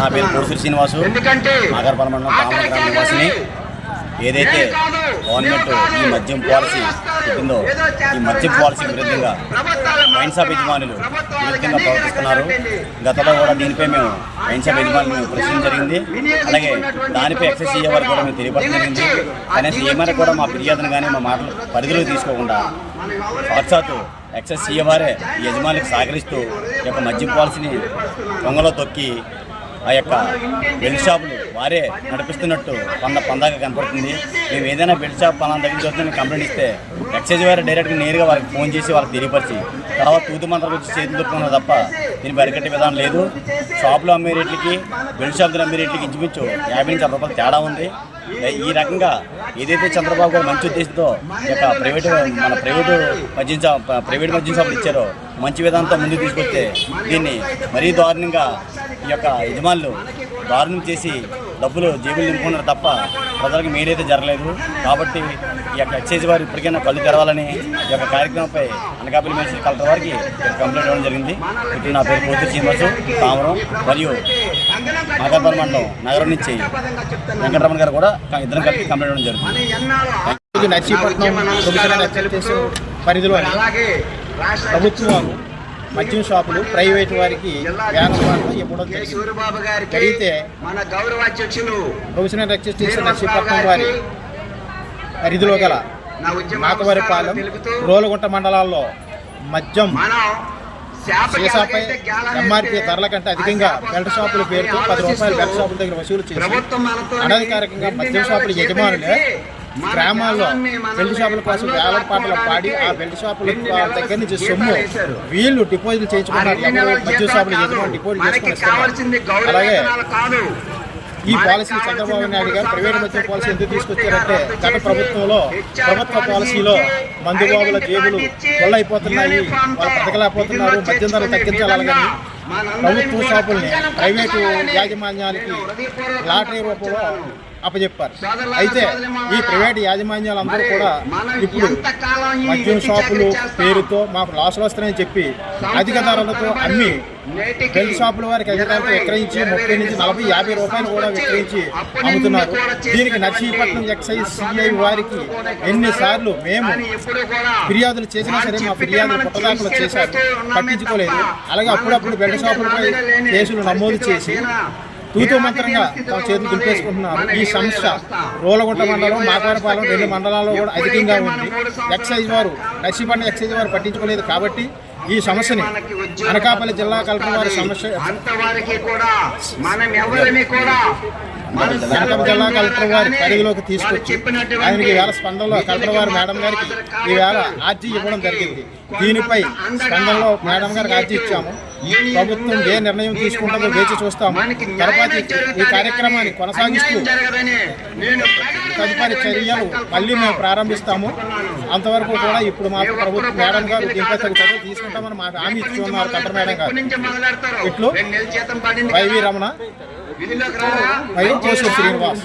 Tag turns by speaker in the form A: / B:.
A: నా పేరు కోసూరి శ్రీనివాసు.
B: ఎందుకంటే
A: నాగరపల్లి మండలం నివాసిని ఏదైతే గవర్నమెంట్ ఈ మద్యం పాలసీ చెప్పిందో ఈ మద్యం పాలసీ విరుద్ధంగా వైన్ షాప్ యజమానులు విరుద్ధంగా ప్రవర్తిస్తున్నారు. గతంలో కూడా దీనిపై మేము వైన్ షాప్ యజమానులు మేము ప్రశ్నించడం జరిగింది. అలాగే దానిపై ఎక్సైజ్ సీఏ వారు కూడా మేము తెలియపరచడం జరిగింది కనీసం ఏమైనా కూడా మా ఫిర్యాదును కానీ మా మాటలు పరిధిలోకి తీసుకోకుండా సాక్షాత్తు ఎక్సైజ్ సీఏ వారే ఈ యజమానికి సహకరిస్తూ ఈ యొక్క మద్యం పాలసీని దొంగలో తొక్కి ఆ యొక్క బెల్ట్ షాపులు వారే నడిపిస్తున్నట్టు పంద పందాగా కనపడుతుంది. మేము ఏదైనా బెల్ట్ షాప్ పలానా దగ్గర చూస్తే కంప్లైంట్ ఇస్తే ఎక్సైజ్ వారు డైరెక్ట్గా నేరుగా వారికి ఫోన్ చేసి వాళ్ళకి తెలియపరిచి తర్వాత తూతు మంత్రం వచ్చి చేతులు దొరుకుతున్నారు తప్ప దీనికి అరికట్టే విధానం లేదు. షాపులో అమ్మే రేట్లకి బెల్ట్ షాపులు అమ్మే రేట్లకి ఇంచుమించు యాభై నుంచి అరవై రూపాయలు తేడా ఉంది. ఈ రకంగా ఏదైతే చంద్రబాబు గారు మంచి ఉద్దేశంతో ఈ యొక్క ప్రైవేటు మన ప్రైవేటు మద్యం ప్రైవేట్ మద్యం షాపులు ఇచ్చారో మంచి విధానంతో ముందుకు తీసుకొస్తే దీన్ని మరీ దారుణంగా ఈ యొక్క యజమానులు దారుణం చేసి డబ్బులు జేబులు నింపుకున్నారు తప్ప ప్రజలకు మేలైతే జరగలేదు. కాబట్టి ఈ యొక్క ఎక్సైజ్ వారు ఇప్పటికైనా కళ్ళు తెరవాలని ఈ యొక్క కార్యక్రమంపై అనకాపల్లి మేనేజర్ కలెక్టర్ వారికి కంప్లైంట్ ఇవ్వడం జరిగింది. ఇప్పుడు నా పేరు పోతు శ్రీనివాసు తామరం మరియు మండలం నగరం నుంచి వెంకటరమణ గారు కూడా ఇద్దరం కలిపి కంప్లైంట్ ఇవ్వడం జరుగుతుంది.
C: నర్సీపట్నం పరిధిలోని ప్రభుత్వం మద్యం షాపులు ప్రైవేట్ వారికి ఇవ్వడం జరిగింది.
B: సూర్యబాబు గారికి
C: జరిగితే
B: మన గౌరవ అధ్యక్షులు
C: ప్రొఫెషనల్ నర్సీపట్నం వారి పరిధిలో గల నాకవరిపాలెం
B: తెలుపుతూ
C: రోలగుంట మండలాల్లో మద్యం సీసాపై ఎంఆర్పీ ధరల కంటే అధికంగా బెల్ట్ షాపుల పేరుతో పది రూపాయలు బెల్ట్ షాపుల దగ్గర వసూలు చేసి అనధికారికంగా మద్యం షాపుల యజమానులే గ్రామాల్లో బెల్ట్ షాపుల కోసం వేలం పాటలు పాడి ఆ బెల్ట్ షాపుల దగ్గర నుంచి సొమ్ము వీళ్ళు డిపాజిట్ చేయించుకున్నారు. మద్యం షాపుల యజమానులు డిపాజిట్
B: మనకి
C: చేసుకుని
B: కావాల్సింది
C: ఇస్తున్నారు.
B: గౌరవ
C: అలాగే ఈ పాలసీ చంద్రబాబు నాయుడు గారు ప్రైవేట్ మద్యం పాలసీ ఎందుకు తీసుకొచ్చారంటే గత ప్రభుత్వంలో ప్రభుత్వ పాలసీలో మందుబాబుల జేబులు కొల్లైపోతున్నాయి వాళ్ళు బతకలేకపోతున్నారు మద్యం ధరలు తగ్గించాలని కానీ ప్రభుత్వ షాపుల్ని ప్రైవేటు యాజమాన్యాలకి లాటరీ రూపంలో అప్పచెప్పారు అయితే ఈ ప్రైవేట్ యాజమాన్యాలు అందరూ కూడా ఇప్పుడు మద్యం షాపులు పేరుతో మాకు లాసులు వస్తున్నాయని చెప్పి అధిక ధరలతో అమ్మి బెల్ట్ షాపుల వారికి అధికారులతో విక్రయించి ముప్పై నుంచి నలభై యాభై రూపాయలు కూడా విక్రయించి అమ్ముతున్నారు. దీనికి నర్సీపట్నం ఎక్సైజ్ సిఐ వారికి ఎన్నిసార్లు మేము ఫిర్యాదులు చేసినా సరే మా ఫిర్యాదులు పుట్టదాఖలు చేశారు. పట్టించుకోలేదు. అలాగే అప్పుడప్పుడు బెల్ట్ షాపులపై కేసులు నమోదు చేసి తూతుమంత్రంగా తమ చేతులు దులిపేసుకుంటున్నారు. ఈ సమస్య రోలగుంట మండలం మాకారపాలెం రెండు మండలాల్లో కూడా అధికంగా ఉంది. ఎక్సైజ్ వారు నర్సీపట్నం ఎక్సైజ్ వారు పట్టించుకోలేదు కాబట్టి ఈ సమస్యని అనకాపల్లి జిల్లా కలెక్టర్ వారి సమస్య అనకాపల్లి జిల్లా కలెక్టర్ వారి పరిధిలోకి తీసుకొచ్చి ఆయనకి వేళ స్పందనలో కలెక్టర్ వారి మేడం గారికి ఈవేళ ఆర్జీ ఇవ్వడం జరిగింది. దీనిపై స్పందనలో మేడం గారికి ఆర్జీ ఇచ్చాము. ప్రభుత్వం ఏ నిర్ణయం తీసుకుంటుందో వేచి చూస్తాము. తర్వాత ఈ కార్యక్రమాన్ని కొనసాగిస్తూ తదుపరి చర్యలు మళ్ళీ మేము ప్రారంభిస్తాము. అంతవరకు కూడా ఇప్పుడు మాకు ప్రభుత్వం మేడం గారు దీనిపై చర్యలు తీసుకుంటామని మాకు హామీ ఇచ్చి ఉన్నారు కలెక్టర్ మేడం గారు. ఇట్లు వైవి రమణ
B: విధిలోకి రారా
C: మరియు కోసూరు శ్రీనివాస్?